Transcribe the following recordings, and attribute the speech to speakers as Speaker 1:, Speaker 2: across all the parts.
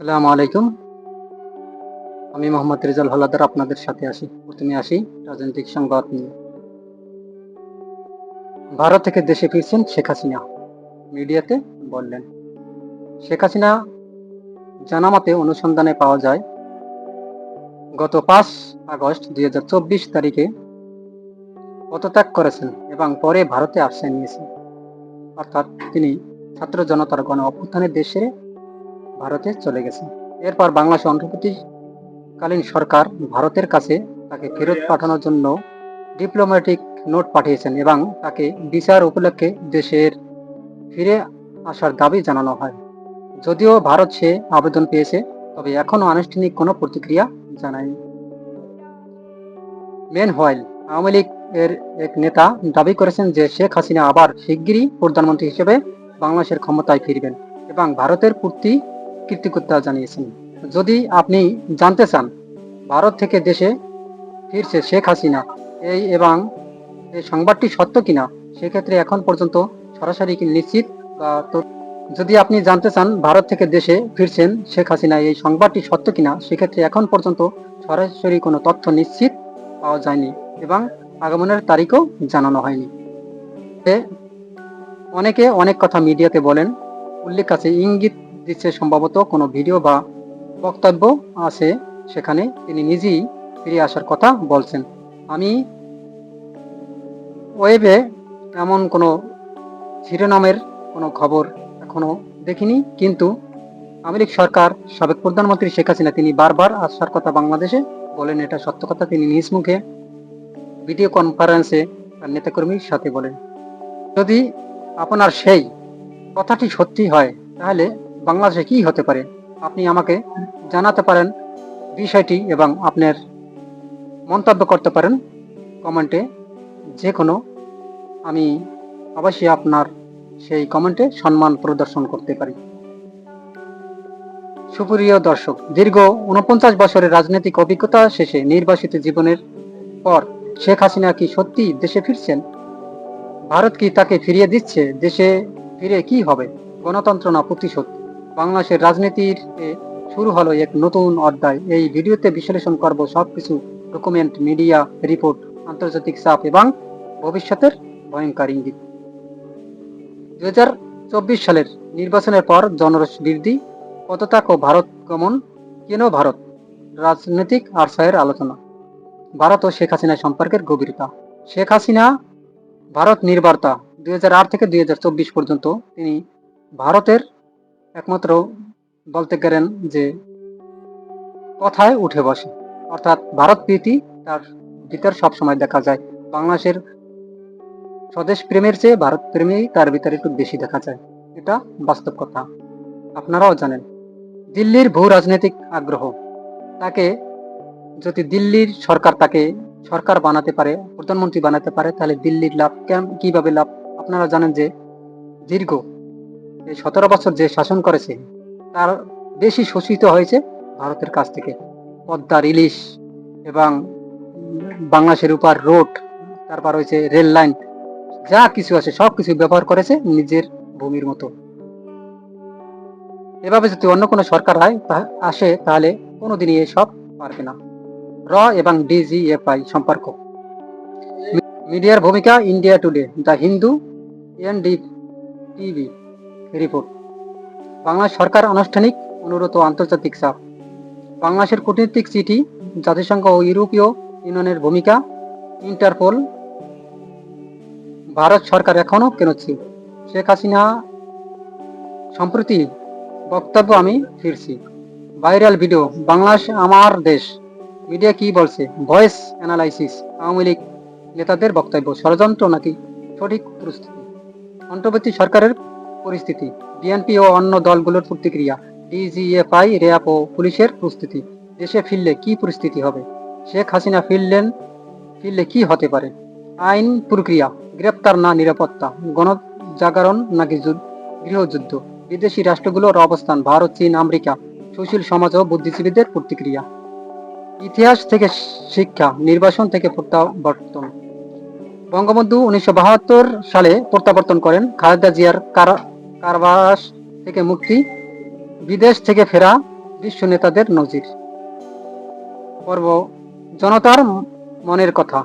Speaker 1: সালামু আলাইকুম। আমি মোহাম্মদ রেজাল হলাদার আপনাদের সাথে আসি প্রথমে আসি রাজনৈতিক সংবাদ নিয়ে। ভারত থেকে দেশে ফিরছেন শেখ হাসিনা, মিডিয়াতে বললেন। শেখ হাসিনা জানামতে অনুসন্ধানে পাওয়া যায়, গত পাঁচ আগস্ট দুই হাজার চব্বিশ তারিখে পদত্যাগ করেছেন এবং পরে ভারতে আশ্রয় নিয়েছেন। অর্থাৎ তিনি ছাত্র জনতার গণ অভ্যুত্থানের দেশে ভারতে চলে গেছে। এরপর বাংলাদেশ অন্তর্বর্তীকালীন সরকার ভারতের কাছে তাকে ফেরত পাঠানোর জন্য ডিপ্লোম্যাটিক নোট পাঠিয়েছেন এবং তাকে বিচার উপলক্ষে দেশের ফিরে আসার দাবি জানানো হয়। যদিও ভারত সে আবেদন পেয়েছে, তবে এখনও আনুষ্ঠানিক কোনো প্রতিক্রিয়া জানায়নি। মেন হোয়াইল আওয়ামী লীগ এর এক নেতা দাবি করেছেন যে শেখ হাসিনা আবার শিগগিরই প্রধানমন্ত্রী হিসেবে বাংলাদেশের ক্ষমতায় ফিরবেন এবং ভারতের প্রতি কৃতজ্ঞতা জানিয়েছেন। যদি আপনি জানতে চান, ভারত থেকে দেশে ফিরছে শেখ হাসিনা, এই এবং এই সংবাদটি সত্য কিনা, সেক্ষেত্রে এখন পর্যন্ত সরাসরি নিশ্চিত বা যদি আপনি জানতে চান, ভারত থেকে দেশে ফিরছেন শেখ হাসিনা, এই সংবাদটি সত্য কিনা, সেক্ষেত্রে এখন পর্যন্ত সরাসরি কোনো তথ্য নিশ্চিত পাওয়া যায়নি এবং আগমনের তারিখও জানানো হয়নি। অনেকে অনেক কথা মিডিয়াতে বলেন। উল্লেখ আছে, ইঙ্গিত দিচ্ছে সম্ভবত কোনো ভিডিও বা বক্তব্য আছে সেখানে তিনি নিজেই ফিরে আসার কথা বলছেন। আমি ওয়েবে এমন কোনো শিরোনামের কোনো খবর এখনও দেখিনি, কিন্তু আমেরিক সরকার, সাবেক প্রধানমন্ত্রী শেখ হাসিনা, তিনি বারবার আসার কথা বাংলাদেশে বলেন, এটা সত্য কথা, তিনি নিজ মুখে ভিডিও কনফারেন্সে তার নেতাকর্মীর সাথে বলেন। যদি আপনার সেই কথাটি সত্যি হয়, তাহলে বাংলাদেশে কি হতে পারে? আপনি আমাকে জানাতে পারেন বিষয়টি এবং আপনার মন্তব্য করতে পারেন কমেন্টে। যে কোনো আমি অবশ্যই আপনার সেই কমেন্টে সম্মান প্রদর্শন করতে পারি। সুপ্রিয় দর্শক, দীর্ঘ উনপঞ্চাশ বছরের রাজনৈতিক অভিজ্ঞতা শেষে নির্বাসিত জীবনের পর শেখ হাসিনা কি সত্যি দেশে ফিরছেন? ভারত কি তাকে ফিরিয়ে দিচ্ছে? দেশে ফিরে কি হবে? গণতন্ত্র না প্রতিশোধ? বাংলাদেশের রাজনীতির শুরু হলো এক নতুন অধ্যায়। এই ভিডিওতে বিশ্লেষণ করব সবকিছু, ডকুমেন্ট, মিডিয়া, রিপোর্ট, আন্তর্জাতিক চাপ এবং ভবিষ্যতের ভয়ঙ্কর ইঙ্গিত। দুই সালের নির্বাচনের পর জনরস বৃদ্ধি পদত্যাগ ও ভারত গমন, কেন ভারত? রাজনৈতিক আশ্রয়ের আলোচনা। ভারত ও শেখ হাসিনা সম্পর্কের গভীরতা। শেখ হাসিনা, ভারত নির্বার্তা দুই হাজার আট থেকে দুই হাজার চব্বিশ পর্যন্ত তিনি ভারতের একমাত্র বলতে গেলেন যে কথায় উঠে বসে। অর্থাৎ ভারত প্রীতি তার ভিতর সবসময় দেখা যায়। বাংলাদেশের স্বদেশ প্রেমের চেয়ে ভারত প্রেমেই তার ভিতরে একটু বেশি দেখা যায়। এটা বাস্তব কথা। আপনারাও জানেন, দিল্লির ভূ রাজনৈতিক আগ্রহ, তাকে যদি দিল্লির সরকার তাকে সরকার বানাতে পারে, প্রধানমন্ত্রী বানাতে পারে, তাহলে দিল্লির লাভ কীভাবে লাভ? আপনারা জানেন যে দীর্ঘ সতেরো বছর যে শাসন করেছে, তার বেশি শোষিত হয়েছে ভারতের কাছ থেকে। পদ্মার ইলিশ এবং বাংলাদেশের উপর রোড, তারপর হয়েছে রেল লাইন, যা কিছু আছে, সব কিছু ব্যবহার করেছে নিজের ভূমির মতো। এভাবে যদি অন্য কোনো সরকার হয় আসে, তাহলে কোনোদিনই এসব পারবে না। র এবং ডিজিএফআই সম্পর্ক। মিডিয়ার ভূমিকা India Today, the Hindu NDTV. Report Bangladesh সরকার আনুষ্ঠানিক অনুরোধ ও আন্তর্জাতিক চাপ। বাংলাদেশের কূটনৈতিক চিঠি, জাতিসংঘ ও ইউরোপীয় ইউনিয়নের ভূমিকা, ইন্টারপোল, ভারত সরকার এখনও কেন ছিল? শেখ হাসিনা সম্প্রতি বক্তব্য আমি ফিরছি। ভাইরাল ভিডিও, বাংলাদেশ আমার দেশ। মিডিয়া কি বলছে? ভয়েস অ্যানালাইসিস, আওয়ামী লীগ নেতাদের বক্তব্য, ষড়যন্ত্র নাকি সঠিক প্রস্তুতি অন্তর্বর্তী সরকারের পরিস্থিতি। বিএনপি ও অন্য দলগুলোর প্রতিক্রিয়া, ডিজিএফআই, র্যাব ও পুলিশের প্রস্তুতি। দেশে ফিরলে কি পরিস্থিতি হবে? শেখ হাসিনা ফিরলেন, ফিরলে কি হতে পারে? আইন প্রক্রিয়া, গ্রেপ্তার না নিরাপত্তা, গণজাগরণ নাকি গৃহযুদ্ধ? বিদেশি রাষ্ট্রগুলোর অবস্থান, ভারত, চীন, আমেরিকা, সুশীল সমাজ ও বুদ্ধিজীবীদের প্রতিক্রিয়া। ইতিহাস থেকে শিক্ষা, নির্বাসন থেকে প্রত্যাবর্তন। বঙ্গবন্ধু উনিশশো বাহাত্তর সালে প্রত্যাবর্তন করেন খালেদা জিয়ার কারা- কারাবাস থেকে মুক্তি, বিদেশ থেকে ফেরা বিশ্ব নেতাদের নজির। পর্ব, জনতার মনের কথা।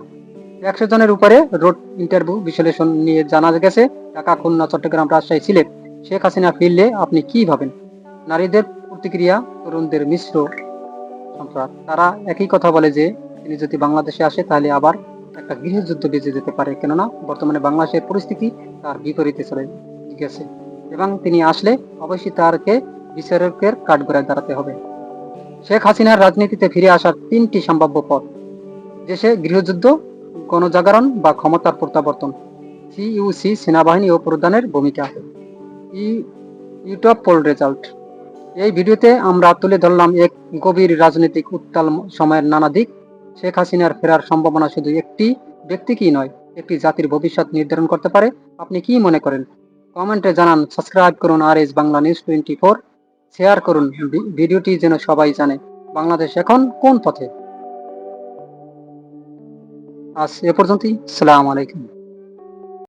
Speaker 1: একশো জনের উপরে রোড ইন্টারভিউ বিশ্লেষণ নিয়ে জানা গেছে, ঢাকা, খুলনা, চট্টগ্রাম, রাজশাহী, সিলেট। শেখ হাসিনা ফিরলে আপনি কি ভাবেন? নারীদের প্রতিক্রিয়া, তরুণদের মিশ্র সম্প্রদায়। তারা একই কথা বলে যে, তিনি যদি বাংলাদেশে আসে, তাহলে আবার একটা গৃহযুদ্ধ বেজে যেতে পারে। কেননা, বর্তমানে বাংলাদেশের পরিস্থিতি তার বিপরীতে চলে গেছে। এবং তিনি আসলে অবশ্যই তারকে বিচারকের কাঠগড়ায় দাঁড়াতে হবে। শেখ হাসিনার রাজনীতিতে ফিরে আসার তিনটি সম্ভাব্য পথ। দেশে গৃহযুদ্ধ, গণজাগরণ বা ক্ষমতার প্রত্যাবর্তন। সিইউসি সেনাবাহিনী ও প্রধানের ভূমিকা। ই- ইউটিউব পোল রেজাল্ট। এই ভিডিওতে আমরা তুলে ধরলাম এক গভীর রাজনৈতিক উত্তাল সময়ের নানা দিক। শেখ হাসিনার ফেরার সম্ভাবনা শুধু একটি ব্যক্তি কি নয়, একটি জাতির ভবিষ্যৎ নির্ধারণ করতে পারে। আপনি কি মনে করেন? কমেন্টে জানান, সাবস্ক্রাইব করুন আর S Bangla news twenty four, share করুন ভিডিওটি যেন সবাই জানে। বাংলাদেশ এখন কোন পথে? আজ এ পর্যন্তই, সালাম আলাইকুম।